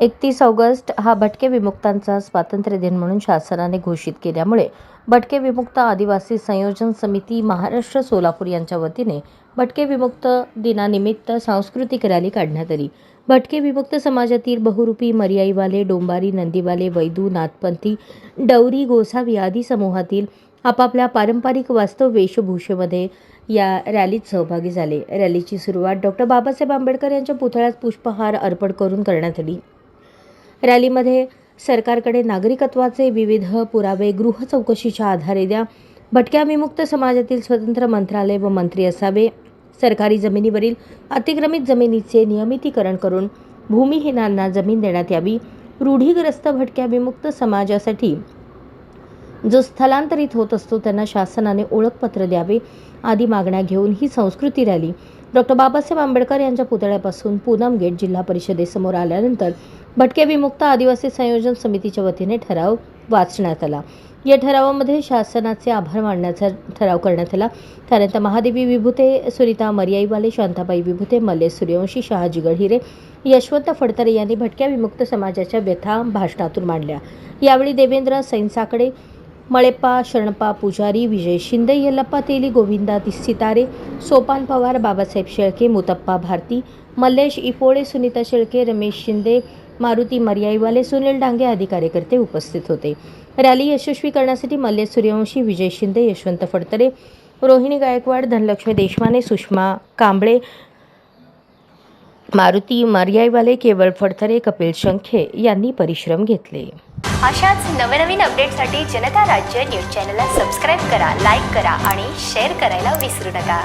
एकतीस ऑगस्ट हा भटके विमुक्तांचा स्वातंत्र्य दिन म्हणून शासनाने घोषित केल्यामुळे भटके विमुक्त आदिवासी संयोजन समिती महाराष्ट्र सोलापूर यांच्या वतीने भटके विमुक्त दिनानिमित्त सांस्कृतिक रॅली काढण्यात आली. भटके विमुक्त समाजातील बहुरूपी मर्याईवाले डोंबारी नंदीवाले वैदू नाथपंथी डवरी गोसावी आदी समूहातील आपापल्या पारंपरिक वास्तव वेशभूषेमध्ये या रॅलीत सहभागी झाले. रॅलीची सुरुवात डॉक्टर बाबासाहेब आंबेडकर यांच्या पुतळ्यात पुष्पहार अर्पण करून करण्यात आली. रॅलीमध्ये सरकारकडे नागरिकत्वाचे विविध पुरावे गृह चौकशीच्या आधारे द्या. भटक्या विमुक्त समाजातील स्वतंत्र मंत्रालय व मंत्री असावे. सरकारी जमिनीवरील अतिक्रमित जमिनीचे नियमितीकरण करून भूमिहीनांना जमीन देण्यात यावी. रूढीग्रस्त भटक्या विमुक्त समाजासाठी जो स्थलांतरित होत असतो त्यांना शासनाने ओळखपत्र द्यावे. आदी मागण्या घेऊन ही संस्कृती रॅली. डॉक्टर बाबासाहेब आंबेडकर यांच्या पुतळ्यापासून पूनम गेट जिल्हा परिषदेसमोर आल्यानंतर भटके विमुक्त आदिवासी संयोजन समितीच्या वतीने ठराव वाचण्यात आला. या ठरावामध्ये शासनाचे आभार मानण्याचा ठराव करण्यात आला. त्यानंतर महादेवी विभूते सुनीता मर्याईवाले शांताबाई विभूते मल्लेश सूर्यवंशी शहाजी गडहिरे यशवंत फडतरे यांनी भटक्या विमुक्त समाजाच्या व्यथा भाषणातून मांडल्या. यावेळी देवेंद्र सैनसाकडे मळेप्पा शरणप्पा पुजारी विजय शिंदे यल्लप्पा तेली गोविंदा सितारे सोपान पवार बाबासाहेब शेळके मुतप्पा भारती मल्लेश इफोळे सुनीता शेळके रमेश शिंदे मारुती मर्याईवाले सुनील डांगे आदी कार्यकर्ते उपस्थित होते. रॅली यशस्वी करण्यासाठी मल्लेश सूर्यवंशी विजय शिंदे यशवंत फडतरे रोहिणी गायकवाड धनलक्ष्मी देशमाने सुषमा कांबळे मारुती मर्याईवाले केवळ फडतरे कपिल शंखे यांनी परिश्रम घेतले. अशाच नवनवीन अपडेटसाठी जनता राज्य न्यूज चॅनलला सबस्क्राईब करा लाईक करा आणि शेअर करायला विसरू नका.